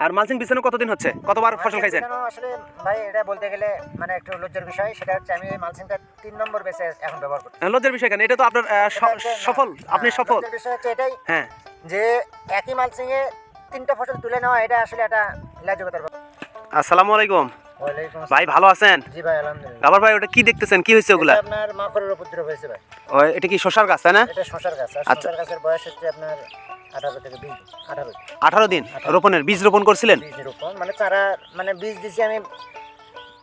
আর mulching বিছানো কতদিন হচ্ছে? কতবার ফসল খাইছেন? আসলে ভাই এটা বলতে গেলে মানে একটু লজ্জার বিষয় সেটা হচ্ছে আমি মালচিংটা তিন নম্বর বেসে এখন ব্যবহার করছি লজ্জার বিষয় কেন? এটা তো আপনার সফল? আপনি হ্যাঁ, সফল? বিষয় হচ্ছে এটাই হ্যাঁ। যে একই মালচিং এ তিনটা ফসল তুলে নেওয়া এটা আসলে একটা লাজকতার ব্যাপার। আসসালামু আলাইকুম। ভাই ভালো আছেন? জি ভাই আলহামদুলিল্লাহ। আবার ভাই ওটা কি দেখতেছেন? কি হয়েছে ওগুলা? আপনার মাকড়ের উপদ্রব হয়েছে ভাই। ও, এটা কি শশার গাছ তাই না? এটা শশার গাছ আর আচ্ছা। শশার গাছের বয়স হচ্ছে আপনার আঠারো থেকে বিশ আঠারো। আঠারো দিন রোপণের বীজ রোপণ করছিলেন? বীজ রোপণ মানে চারা মানে বীজ দিছি আমি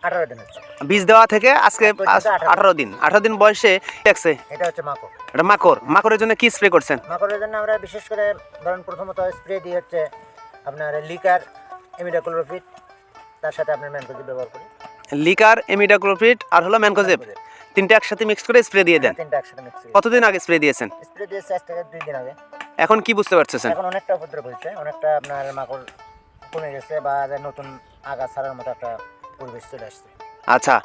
আঠারো দিন হচ্ছে বীজ দেওয়া থেকে আজকে আজ পর্যন্ত আজ- 18 আঠারো দিন। আঠারো দিন বয়সে দেখছে এটা হচ্ছে মাকড়। এটা মাকড়। মাকড়ের জন্য কি স্প্রে করছেন? মাকড়ের জন্য আমরা বিশেষ করে ধরুন প্রথমত স্প্রে দিয়ে হচ্ছে আপনার লিকার এমিডাক্লোরোফিট তার সাথে আপনার ম্যানকোজিপ ব্যবহার করি। লিকার এমিডাক্লোপিড আর হলো ম্যানকোজেব। তিনটা একসাথে মিক্স করে স্প্রে দিয়ে দেন। তিনটা একসাথে মিক্স কতদিন আগে স্প্রে দিয়েছেন? স্প্রে দিয়েছে আজ থেকে দুই দিন আগে। এখন কি বুঝতে পারতেছেন? এখন অনেকটা উপদ্রব হয়েছে অনেকটা আপনার মাকড় কমে গেছে বা নতুন আগা ছাড়ার মতো একটা পরিবেশ চলে আসছে। আচ্ছা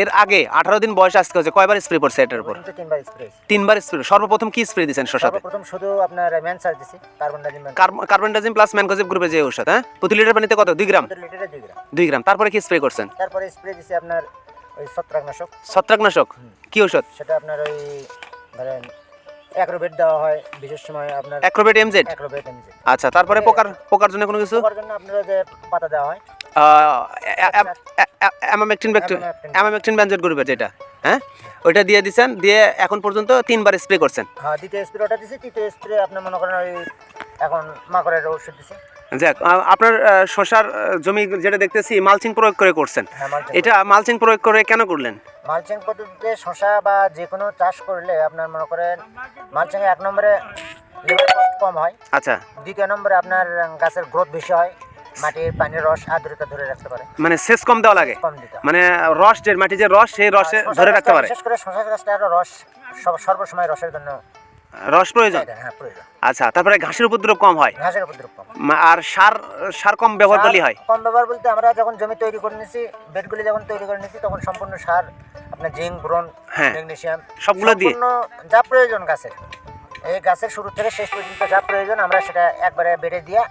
এর আগে আঠারো দিন বয়স আজকে হচ্ছে কয়বার স্প্রে করছে এটার উপর? তিনবার স্প্রে তিনবার স্প্রে সর্বপ্রথম কি স্প্রে দিয়েছেন শশাতে? প্রথম শুধু আপনার ম্যান সার দিছি carbendazim carbendazim plus mancozeb গ্রুপের যে ঔষধ হ্যাঁ? প্রতি লিটার পানিতে কত? দুই গ্রাম? লিটারে দুই গ্রাম। দুই গ্রাম। তারপরে কি স্প্রে করছেন? তারপরে স্প্রে দিছি আপনার ওই ছত্রাকনাশক। ছত্রাকনাশক। কি ঔষধ? সেটা আপনার ওই ধরেন অ্যাক্রোবেট দেওয়া হয় বিশেষ সময় আপনার অ্যাক্রোবেট এমজেড অ্যাক্রোবেট এমজেড আচ্ছা তারপরে পোকার পোকার জন্য কোনো কিছু? পোকার জন্য আপনারা যে পাতা দেওয়া হয়। অ্যামামেকটিন। অ্যামামেকটিন ব্যানজেট গ্রুপের যেটা হ্যাঁ? ওইটা দিয়ে দিছেন দিয়ে এখন পর্যন্ত তিনবার স্প্রে করছেন। হ্যাঁ দ্বিতীয় স্প্রে ওটা দিছি তৃতীয় স্প্রে আপনি মনে করেন ওই এখন মাকড়ের ওষুধ দিছি। যাক আপনার শশার জমি যেটা দেখতেছি মালচিং প্রয়োগ করে করছেন। হ্যাঁ এটা মালচিং প্রয়োগ করে কেন করলেন? মালচিং পদ্ধতিতে শশা বা যে কোনো চাষ করলে আপনার মনে করেন মালচিং এক নম্বরে লেবার কস্ট কম হয়। আচ্ছা। দ্বিতীয় নম্বরে আপনার গাছের গ্রোথ বেশি হয় মাটির পানির রস আর্দ্রতা ধরে রাখতে পারে। মানে সেচ কম দেওয়া লাগে? মানে রস যে মাটি যে রস সেই রসে ধরে রাখতে পারে? বিশেষ করে শশা গাছটা আরও রস সব- সর্বসময় রসের জন্য রস প্রয়োজন? চাহিদা, হ্যাঁ প্রয়োজন। আচ্ছা তারপরে ঘাসের উপদ্রব কম হয়? ঘাসের উপদ্রব কম আর সার সার কম ব্যবহার করলে হয়? কম ব্যবহার বলতে আমরা যখন জমি তৈরি করে নিয়েছি বেডগুলি যখন তৈরি করে নিয়েছি তখন সম্পূর্ণ সার আপনার জিঙ্ক ব্রোন হ্যাঁ। ম্যাগনেসিয়াম সবগুলো দিয়ে? যা প্রয়োজন গাছের। এই গাছের শুরু থেকে শেষ পর্যন্ত যা প্রয়োজন আমরা সেটা একবারে বেড়ে দিয়ে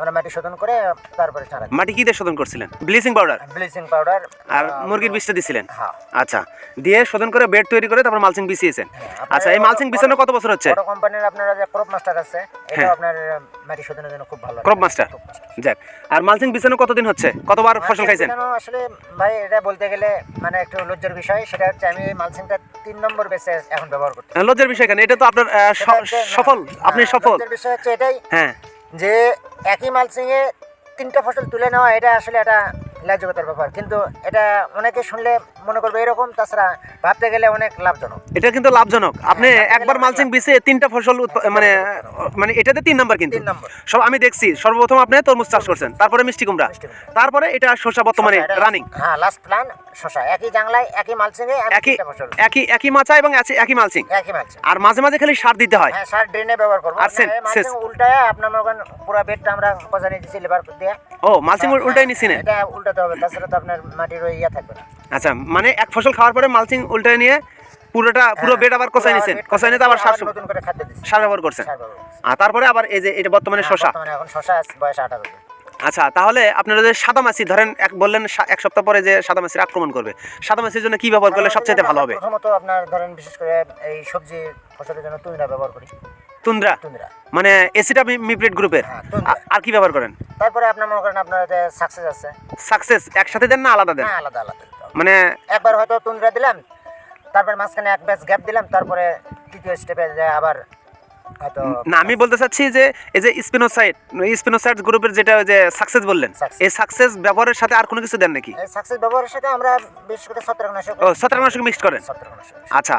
আমরা মাটি শোধন করে তারপরে চারা মাটি কি দিয়ে শোধন করছিলেন? Bleaching powder? ব্লিচিং পাউডার আর মুরগির বিষটা দিছিলেন? হ্যাঁ। আচ্ছা দিয়ে শোধন করে বেড তৈরি করে তারপর মালচিং বিছিয়েছেন। আচ্ছা এই মালচিং বিছানো কত বছর হচ্ছে? বড় কোম্পানির আপনারা যে ক্রপ মাস্টার আছে এটা হ্যাঁ। আপনার মাটি শোধনের জন্য খুব ভালো। ক্রপ মাস্টার যাক আর মালচিং বিছানো কতদিন হচ্ছে? কতবার ফসল খাইছেন? আসলে ভাই এটা বলতে গেলে মানে একটু লজ্জার বিষয় সেটা হচ্ছে আমি এই মালচিংটা তিন নম্বর বেসে এখন ব্যবহার করতে লজ্জার বিষয় কেন? এটা তো আপনার সফল। আপনি সফল। লজ্জার বিষয় হচ্ছে এটাই হ্যাঁ। যে একই মালসিংয়ে তিনটা ফসল তুলে নেওয়া এটা আসলে একটা লাজকতার ব্যাপার। কিন্তু এটা অনেকে শুনলে মনে করবে এরকম তাছাড়া ভাবতে গেলে অনেক লাভজনক। এটা কিন্তু লাভজনক। আপনি হ্যাঁ, একবার মালচিং বিছে তিনটা ফসল মানে মানে এটাতে তিন নাম্বার কিন্তু। সব আমি দেখছি সর্বপ্রথম আপনি তরমুজ চাষ করছেন তারপরে মিষ্টি কুমড়া। তারপরে এটা শসা বর্তমানে রানিং হ্যাঁ লাস্ট প্ল্যান শশা একই জাংলায় একই মালচিং এ একই ফসল। একই একই মাচা এবং একই মালচিং। একই মালচিং। আর মাঝে মাঝে খালি সার দিতে হয়। হ্যাঁ সার ড্রেনে ব্যবহার করব। আর সেচ- মালচিং সেচ। উল্টায় আপনার করেন পুরো বেডটা আমরা কজানি দিছি লেবার দিয়ে। ও মালচিং উল্টাই নিছি না। এটা উল্টাতে হবে তাছাড়া তো আপনার মাটির ওই ইয়া থাকবে না। আচ্ছা মানে এক ফসল খাওয়ার পরে মালচিং উল্টায় নিয়ে পুরোটা পুরো বেড আবার কষাই নিছেন। হ্যাঁ, কষাই নিতে আবার সার নতুন করে খাদ্য দিছি। সার ব্যবহার করছেন। আর তারপরে আবার এই যে এটা বর্তমানে শসা। বর্তমানে এখন শশা বয়স আঠারো দিন। আচ্ছা তাহলে আপনারা যে সাদা মাছি ধরেন এক বললেন এক সপ্তাহ পরে যে সাদা মাছির আক্রমণ করবে সাদা মাছির জন্য কি ব্যবহার করলে সবচেয়ে ভালো হবে? প্রথমত আপনার ধরেন বিশেষ করে এই সবজি ফসলের জন্য তুইরা ব্যবহার করি। তুন্দ্রা? তুন্দ্রা। মানে এসিটা মিপ্রেট গ্রুপের? হ্যাঁ, আর কি ব্যবহার করেন? তারপরে আপনার মনে করেন আপনার যে সাকসেস আছে। সাকসেস একসাথে দেন না আলাদা দেন? আলাদা আলাদা মানে একবার হয়তো তুন্দ্রা দিলাম তারপরে মাঝখানে এক ব্যাচ গ্যাপ দিলাম তারপরে তৃতীয় স্টেপে আবার না আমি বলতে চাচ্ছি যে এই যে স্পিনোসাইড স্পিনোসাইড গ্রুপের যেটা যে সাকসেস বললেন এই সাকসেস ব্যবহারের সাথে আর কোনো কিছু দেন নাকি? সাকসেস ব্যবহারের সাথে আমরা বিশেষ করে ছত্রাকনাশক ও ছত্রাকনাশক মিক্সড করেন? আচ্ছা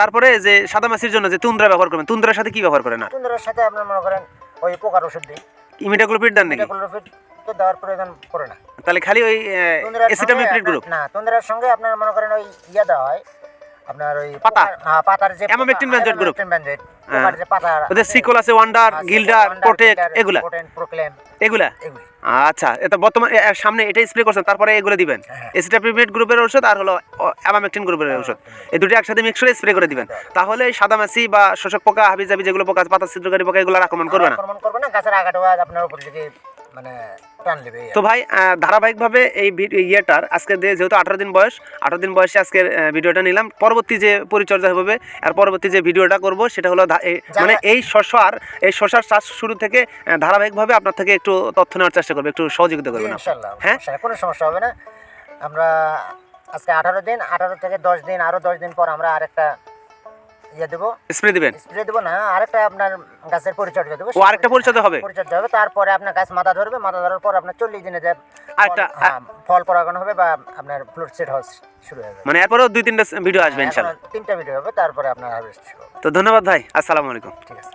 তারপরে যে সাদা মাছির জন্য যে তুন্দ্রা ব্যবহার করবেন তুন্দ্রার সাথে কি ব্যবহার করেন তুন্দ্রার সাথে আপনার মনে করেন ওই পোকার ওষুধ দিই। ইমিডাক্লোপিড দেন নাকি? ক্লোরোফিট তো দেওয়ার প্রয়োজন পড়ে না। তাহলে খালি ওই তুন্দ্রার এসিটা সঙ্গে আপনার- গ্রুপ না তুন্দ্রার সঙ্গে আপনার মনে করেন ওই ইয়া দেওয়া হয় আপনার ওই পাতা? হ্যাঁ পাতার যে Amamectin benzoate group। বেঞ্জয়েট যে পাতা ওদের সিকল আছে ওয়ান্ডার গিল্ডার প্রোটেক্ট এগুলা। প্রোক্লেম এগুলা? আচ্ছা এটা বর্তমানে সামনে এটাই স্প্রে করছেন তারপরে এগুলো দিবেন? হ্যাঁ। এসিটাপিমেট গ্রুপের ওষুধ আর হলো অ্যামামেকটিন গ্রুপের ওষুধ এই দুটো একসাথে মিক্স করে স্প্রে করে দিবেন। তাহলে সাদা মাছি বা শোষক পোকা হাবি জাবি যেগুলো পোকা পাতা ছিদ্রকারী পোকা এগুলো আক্রমণ করবে না? আক্রমণ করবে না গাছের আগাটাও আপনার উপর দিকে মানে নেবে তো ভাই ধারাবাহিকভাবে এই ইয়েটার আজকে যেহেতু আঠারো দিন বয়স আঠারো দিন বয়সে আজকে ভিডিওটা নিলাম। পরবর্তী যে পরিচর্যা হবে আর পরবর্তী যে ভিডিওটা করব সেটা হলো মানে এই শসার এই শসার চাষ শুরু থেকে ধারাবাহিকভাবে আপনার থেকে একটু তথ্য নেওয়ার চেষ্টা করব একটু সহযোগিতা করবেন হ্যাঁ? কোনো সমস্যা হবে না। আমরা আজকে আঠারো দিন আঠারো থেকে দশ দিন আরও দশ দিন পর আমরা আরেকটা ইয়ে দেবো। স্প্রে দিবেন? স্প্রে দেবো না আরেকটা আপনার গাছের পরিচর্যা দেবো। ও আরেকটা পরিচর্যা হবে? পরিচর্যা হবে তারপরে আপনার গাছ মাথা ধরবে মাথা ধরার পর আপনার চল্লিশ দিনে যে আরেকটা ফল- হ্যাঁ, পরাগানো হবে বা আপনার ফ্লুট সেট হওয়া শুরু মানে এরপরেও দুই তিনটা ভিডিও আসবে হ্যাঁ, তিনটা ভিডিও হবে তারপরে আপনার হারভেস্ট তো ধন্যবাদ ভাই আসসালামু আলাইকুম। ঠিক আছে